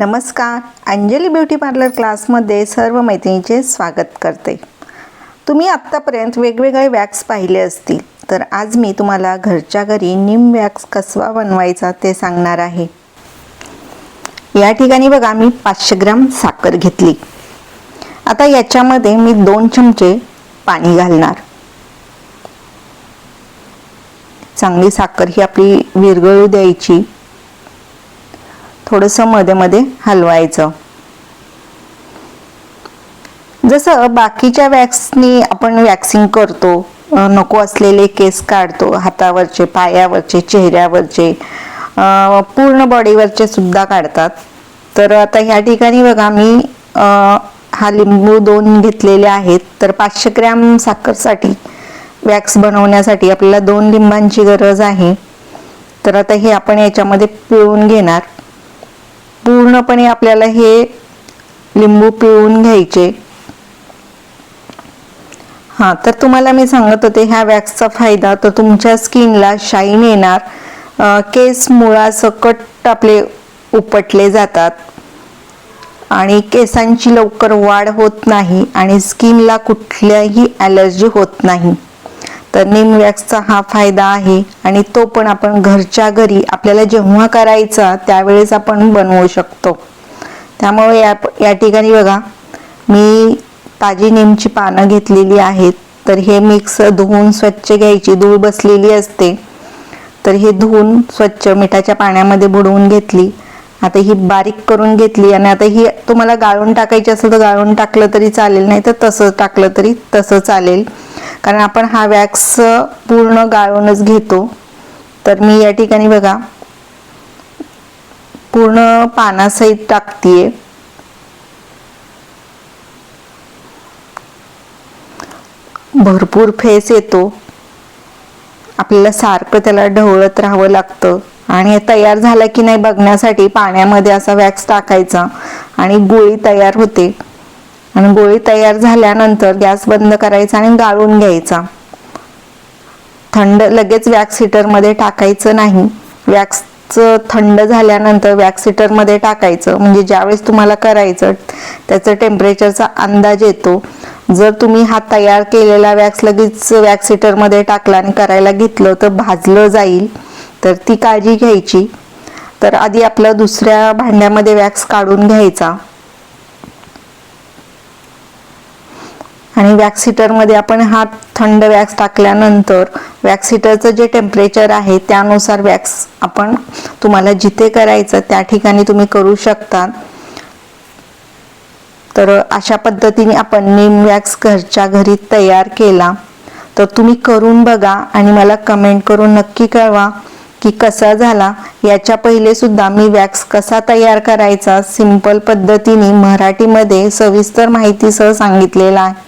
नमस्कार. Anjali beauty parlour क्लासमध्ये सर्व मैत्रिणीचे स्वागत करते. तुम्ही आत्तापर्यंत वेगवेगळे वॅक्स पाहिले असतील तर आज मी तुम्हाला घरच्या घरी निम वॅक्स कसा बनवायचा ते सांगणार आहे. या ठिकाणी बघा मी पाचशे ग्राम साखर घेतली. आता याच्यामध्ये मी दोन चमचे पाणी घालणार. चांगली साखर ही आपली विरघळू द्यायची. थोडंसं मध्ये मध्ये हलवायचं. जसं बाकीच्या वॅक्सनी आपण वॅक्सिंग करतो नको असलेले केस काढतो हातावरचे पायावरचे चेहऱ्यावरचे पूर्ण बॉडीवरचे सुद्धा काढतात. तर आता ह्या ठिकाणी बघा मी हा लिंबू दोन घेतलेले आहेत. तर पाचशे ग्रॅम साखरसाठी वॅक्स बनवण्यासाठी आपल्याला दोन लिंबांची गरज आहे. तर आता हे आपण याच्यामध्ये पिळून घेणार. पूर्णपणे आपल्याला हे लिंबू पिळून घ्यायचे. हां तर तुम्हाला मी सांगत होते ह्या वॅक्सचा फायदा तर तुमच्या स्किनला शाईन येणार. केस मुळासकट आपले उपटले जातात. आणि केसांची लवकर वाढ होत नाही आणि स्किनला कुठल्याही ॲलर्जी होत नाही. तर निम वॅक्सचा हा फायदा आहे आणि तो पण आपण घरच्या घरी आपल्याला जेव्हा करायचा त्यावेळेस आपण बनवू शकतो. त्यामुळे या या ठिकाणी बघा मी ताजी निमची पानं घेतलेली आहेत. तर हे मिक्स धुवून स्वच्छ घ्यायची धूळ बसलेली असते. तर हे धुवून स्वच्छ मिठाच्या पाण्यामध्ये बुडवून घेतली. आता ही बारीक करून घेतली आणि आता ही तुम्हाला गाळून टाकायची असेल तर गाळून टाकलं तरी चालेल नाही तर तसं टाकलं तरी तसं चालेल. कारण आपण हा वॅक्स पूर्ण गाळूनच घेतो. तर मी या ठिकाणी बघा पूर्ण पानासहित टाकतीये. भरपूर फेस येतो. आपल्याला सारखं त्याला ढवळत राहावं लागतं. आणि तयार झालं की नाही बघण्यासाठी पाण्यामध्ये असा वॅक्स टाकायचा आणि गोळी तयार होते. आणि गोळी तयार झाल्यानंतर गॅस बंद करायचा आणि गाळून घ्यायचा. थंड लगेच वॅक्स हिटरमध्ये टाकायचं नाही. वॅक्सचं थंड झाल्यानंतर वॅक्स हिटरमध्ये टाकायचं. म्हणजे ज्यावेळेस तुम्हाला करायचं त्याचं टेम्परेचरचा अंदाज येतो. जर तुम्ही हा तयार केलेला वॅक्स लगेच वॅक्स हिटरमध्ये टाकला आणि करायला घेतलं तर भाजलं जाईल. तर ती काळजी घ्यायची. तर आधी आपलं दुसऱ्या भांड्यामध्ये वॅक्स काढून घ्यायचा. आणि वॅक्स हिटरमध्ये आपण हा थंड वॅक्स टाकल्यानंतर वॅक्स हिटरचं जे टेम्परेचर आहे त्यानुसार वॅक्स आपण तुम्हाला जिथे करायचं त्या ठिकाणी तुम्ही करू शकता तर अशा पद्धतीने आपण निम वॅक्स घरच्या घरी तयार केला. तर तुम्ही करून बघा आणि मला कमेंट करून नक्की कळवा की कसा झाला. याच्या पहिले सुद्धा मी वॅक्स कसा तयार करायचा सिंपल पद्धतीने मराठीमध्ये सविस्तर माहितीसह सांगितलेला आहे.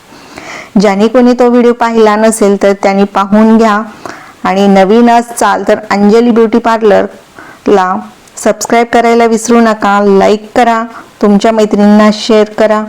ज्याने कोणी तो व्हिडिओ पाहिला नसेल तर त्यांनी पाहून घ्या. आणि नवीन असाल तर अंजली ब्युटी पार्लरला सबस्क्राईब करायला विसरू नका. लाईक करा. तुमच्या मैत्रिणींना शेअर करा.